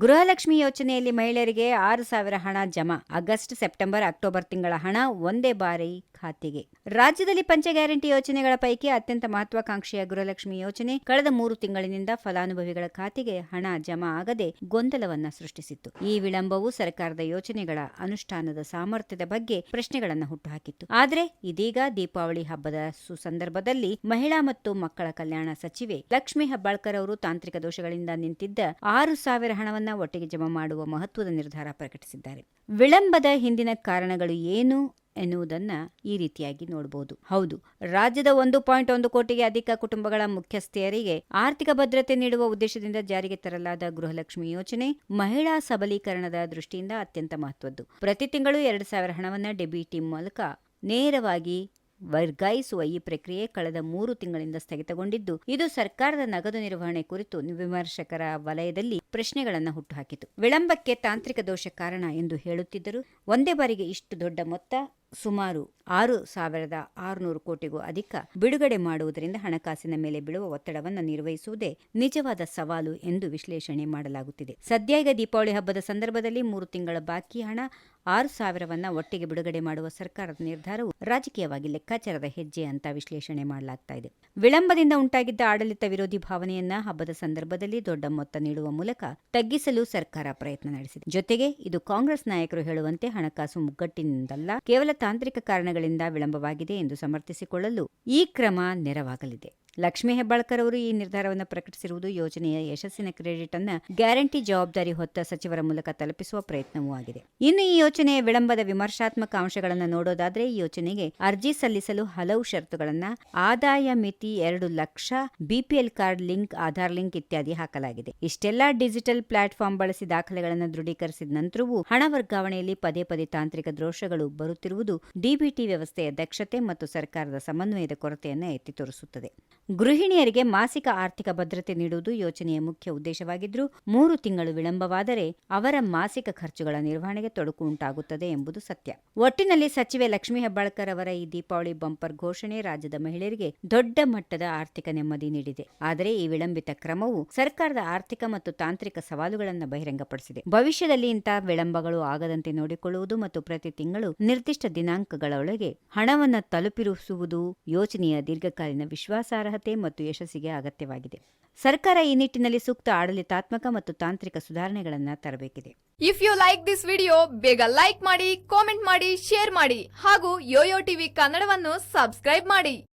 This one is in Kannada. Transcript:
Gruhalakshmi ಯೋಜನೆಯಲ್ಲಿ ಮಹಿಳೆಯರಿಗೆ ಆರು ಸಾವಿರ ಹಣ ಜಮಾ. ಆಗಸ್ಟ್, ಸೆಪ್ಟೆಂಬರ್, ಅಕ್ಟೋಬರ್ ತಿಂಗಳ ಹಣ ಒಂದೇ ಬಾರಿ ಖಾತೆಗೆ. ರಾಜ್ಯದಲ್ಲಿ ಪಂಚ ಗ್ಯಾರಂಟಿ ಯೋಜನೆಗಳ ಪೈಕಿ ಅತ್ಯಂತ ಮಹತ್ವಾಕಾಂಕ್ಷೆಯ ಗೃಹಲಕ್ಷ್ಮಿ ಯೋಜನೆ ಕಳೆದ ಮೂರು ತಿಂಗಳಿನಿಂದ ಫಲಾನುಭವಿಗಳ ಖಾತೆಗೆ ಹಣ ಜಮಾ ಆಗದೆ ಗೊಂದಲವನ್ನ ಸೃಷ್ಟಿಸಿತ್ತು. ಈ ವಿಳಂಬವು ಸರ್ಕಾರದ ಯೋಜನೆಗಳ ಅನುಷ್ಠಾನದ ಸಾಮರ್ಥ್ಯದ ಬಗ್ಗೆ ಪ್ರಶ್ನೆಗಳನ್ನು ಹುಟ್ಟುಹಾಕಿತ್ತು. ಆದರೆ ಇದೀಗ ದೀಪಾವಳಿ ಹಬ್ಬದ ಸುಸಂದರ್ಭದಲ್ಲಿ ಮಹಿಳಾ ಮತ್ತು ಮಕ್ಕಳ ಕಲ್ಯಾಣ ಸಚಿವೆ ಲಕ್ಷ್ಮಿ ಹೆಬ್ಬಾಳ್ಕರ್ ಅವರು ತಾಂತ್ರಿಕ ದೋಷಗಳಿಂದ ನಿಂತಿದ್ದ ಆರು ಸಾವಿರ ಹಣವನ್ನ ಒಟ್ಟಿಗೆ ಜಮಾ ಮಾಡುವ ಮಹತ್ವದ ನಿರ್ಧಾರ ಪ್ರಕಟಿಸಿದ್ದಾರೆ. ವಿಳಂಬದ ಹಿಂದಿನ ಕಾರಣಗಳು ಏನು ಎನ್ನುವುದನ್ನ ಈ ರೀತಿಯಾಗಿ ನೋಡಬಹುದು ಹೌದು, ರಾಜ್ಯದ ಒಂದು ಪಾಯಿಂಟ್ ಒಂದು ಕೋಟಿಗೆ ಅಧಿಕ ಕುಟುಂಬಗಳ ಮುಖ್ಯಸ್ಥೆಯರಿಗೆ ಆರ್ಥಿಕ ಭದ್ರತೆ ನೀಡುವ ಉದ್ದೇಶದಿಂದ ಜಾರಿಗೆ ತರಲಾದ ಗೃಹಲಕ್ಷ್ಮಿ ಯೋಜನೆ ಮಹಿಳಾ ಸಬಲೀಕರಣದ ದೃಷ್ಟಿಯಿಂದ ಅತ್ಯಂತ ಮಹತ್ವದ್ದು. ಪ್ರತಿ ತಿಂಗಳು ಎರಡು ಸಾವಿರ ಹಣವನ್ನ ಡೆಬಿಟಿ ಮೂಲಕ ನೇರವಾಗಿ ವರ್ಗಾಯಿಸುವ ಈ ಪ್ರಕ್ರಿಯೆ ಕಳೆದ ಮೂರು ತಿಂಗಳಿಂದ ಸ್ಥಗಿತಗೊಂಡಿದ್ದು, ಇದು ಸರ್ಕಾರದ ನಗದು ನಿರ್ವಹಣೆ ಕುರಿತು ವಿಮರ್ಶಕರ ವಲಯದಲ್ಲಿ ಪ್ರಶ್ನೆಗಳನ್ನು ಹುಟ್ಟುಹಾಕಿತು. ವಿಳಂಬಕ್ಕೆ ತಾಂತ್ರಿಕ ದೋಷ ಕಾರಣ ಎಂದು ಹೇಳುತ್ತಿದ್ದರು, ಒಂದೇ ಬಾರಿಗೆ ಇಷ್ಟು ದೊಡ್ಡ ಮೊತ್ತ ಸುಮಾರು ಆರು ಸಾವಿರದ ಆರುನೂರು ಕೋಟಿಗೂ ಅಧಿಕ ಬಿಡುಗಡೆ ಮಾಡುವುದರಿಂದ ಹಣಕಾಸಿನ ಮೇಲೆ ಬೀಳುವ ಒತ್ತಡವನ್ನು ನಿರ್ವಹಿಸುವುದೇ ನಿಜವಾದ ಸವಾಲು ಎಂದು ವಿಶ್ಲೇಷಣೆ ಮಾಡಲಾಗುತ್ತಿದೆ. ಸದ್ಯ ಈಗ ದೀಪಾವಳಿ ಹಬ್ಬದ ಸಂದರ್ಭದಲ್ಲಿ ಮೂರು ತಿಂಗಳ ಬಾಕಿ ಹಣ, ಆರು ಸಾವಿರವನ್ನ ಒಟ್ಟಿಗೆ ಬಿಡುಗಡೆ ಮಾಡುವ ಸರ್ಕಾರದ ನಿರ್ಧಾರವು ರಾಜಕೀಯವಾಗಿ ಲೆಕ್ಕಾಚಾರದ ಹೆಜ್ಜೆ ಅಂತ ವಿಶ್ಲೇಷಣೆ ಮಾಡಲಾಗ್ತಾ ಇದೆ. ವಿಳಂಬದಿಂದ ಉಂಟಾಗಿದ್ದ ಆಡಳಿತ ವಿರೋಧಿ ಭಾವನೆಯನ್ನ ಹಬ್ಬದ ಸಂದರ್ಭದಲ್ಲಿ ದೊಡ್ಡ ಮೊತ್ತ ನೀಡುವ ಮೂಲಕ ತಗ್ಗಿಸಲು ಸರ್ಕಾರ ಪ್ರಯತ್ನ ನಡೆಸಿದೆ. ಜೊತೆಗೆ ಇದು ಕಾಂಗ್ರೆಸ್ ನಾಯಕರು ಹೇಳುವಂತೆ ಹಣಕಾಸು ಮುಗ್ಗಟ್ಟಿನಿಂದಲ್ಲ, ಕೇವಲ ತಾಂತ್ರಿಕ ಕಾರಣಗಳಿಂದ ವಿಳಂಬವಾಗಿದೆ ಎಂದು ಸಮರ್ಥಿಸಿಕೊಳ್ಳಲು ಈ ಕ್ರಮ ನೆರವಾಗಲಿದೆ. ಲಕ್ಷ್ಮೀ ಹೆಬ್ಬಾಳ್ಕರ್ ಅವರು ಈ ನಿರ್ಧಾರವನ್ನು ಪ್ರಕಟಿಸಿರುವುದು ಯೋಜನೆಯ ಯಶಸ್ಸಿನ ಕ್ರೆಡಿಟ್ ಅನ್ನ ಗ್ಯಾರಂಟಿ ಜವಾಬ್ದಾರಿ ಹೊತ್ತ ಸಚಿವರ ಮೂಲಕ ತಲುಪಿಸುವ ಪ್ರಯತ್ನವೂ ಆಗಿದೆ. ಇನ್ನು ಈ ಯೋಜನೆಯ ವಿಳಂಬದ ವಿಮರ್ಶಾತ್ಮಕ ಅಂಶಗಳನ್ನು ನೋಡೋದಾದ್ರೆ ಈ ಯೋಜನೆಗೆ ಅರ್ಜಿ ಸಲ್ಲಿಸಲು ಹಲವು ಷರತ್ತುಗಳನ್ನ ಆದಾಯ ಮಿತಿ ಎರಡು lakh BPL card link, Aadhaar link ಇತ್ಯಾದಿ ಹಾಕಲಾಗಿದೆ. ಇಷ್ಟೆಲ್ಲಾ ಡಿಜಿಟಲ್ ಪ್ಲಾಟ್ಫಾರ್ಮ್ ಬಳಸಿ ದಾಖಲೆಗಳನ್ನು ದೃಢೀಕರಿಸಿದ ನಂತರವೂ ಹಣ ವರ್ಗಾವಣೆಯಲ್ಲಿ ಪದೇ ಪದೇ ತಾಂತ್ರಿಕ ದೋಷಗಳು ಬರುತ್ತಿರುವುದು ಡಿಬಿಟಿ ವ್ಯವಸ್ಥೆಯ ದಕ್ಷತೆ ಮತ್ತು ಸರ್ಕಾರದ ಸಮನ್ವಯದ ಕೊರತೆಯನ್ನು ಎತ್ತಿ ತೋರಿಸುತ್ತದೆ. ಗೃಹಿಣಿಯರಿಗೆ ಮಾಸಿಕ ಆರ್ಥಿಕ ಭದ್ರತೆ ನೀಡುವುದು ಯೋಜನೆಯ ಮುಖ್ಯ ಉದ್ದೇಶವಾಗಿದ್ದರೂ ಮೂರು ತಿಂಗಳು ವಿಳಂಬವಾದರೆ ಅವರ ಮಾಸಿಕ ಖರ್ಚುಗಳ ನಿರ್ವಹಣೆಗೆ ತೊಡಕು ಉಂಟಾಗುತ್ತದೆ ಎಂಬುದು ಸತ್ಯ. ಒಟ್ಟಿನಲ್ಲಿ ಸಚಿವೆ ಲಕ್ಷ್ಮೀ ಹೆಬ್ಬಾಳ್ಕರ್ ಅವರ ಈ ದೀಪಾವಳಿ ಬಂಪರ್ ಘೋಷಣೆ ರಾಜ್ಯದ ಮಹಿಳೆಯರಿಗೆ ದೊಡ್ಡ ಮಟ್ಟದ ಆರ್ಥಿಕ ನೆಮ್ಮದಿ ನೀಡಿದೆ. ಆದರೆ ಈ ವಿಳಂಬಿತ ಕ್ರಮವು ಸರ್ಕಾರದ ಆರ್ಥಿಕ ಮತ್ತು ತಾಂತ್ರಿಕ ಸವಾಲುಗಳನ್ನು ಬಹಿರಂಗಪಡಿಸಿದೆ. ಭವಿಷ್ಯದಲ್ಲಿ ಇಂತಹ ವಿಳಂಬಗಳು ಆಗದಂತೆ ನೋಡಿಕೊಳ್ಳುವುದು ಮತ್ತು ಪ್ರತಿ ತಿಂಗಳು ನಿರ್ದಿಷ್ಟ ದಿನಾಂಕಗಳೊಳಗೆ ಹಣವನ್ನು ತಲುಪಿಸುವುದು ಯೋಜನೆಯ ದೀರ್ಘಕಾಲೀನ ವಿಶ್ವಾಸಾರ್ಹತೆ ಮತ್ತು ಯಶಸ್ಸಿಗೆ ಅಗತ್ಯವಾಗಿದೆ. ಸರ್ಕಾರ ಈ ನಿಟ್ಟಿನಲ್ಲಿ ಸೂಕ್ತ ಆಡಳಿತಾತ್ಮಕ ಮತ್ತು ತಾಂತ್ರಿಕ ಸುಧಾರಣೆಗಳನ್ನು ತರಬೇಕಿದೆ. If you like this video ಬೇಗ ಲೈಕ್ ಮಾಡಿ ಕಾಮೆಂಟ್ ಮಾಡಿ ಶೇರ್ ಮಾಡಿ ಹಾಗೂ ಯೋಯೋ ಟಿವಿ ಕನ್ನಡವನ್ನು ಸಬ್ಸ್ಕ್ರೈಬ್ ಮಾಡಿ.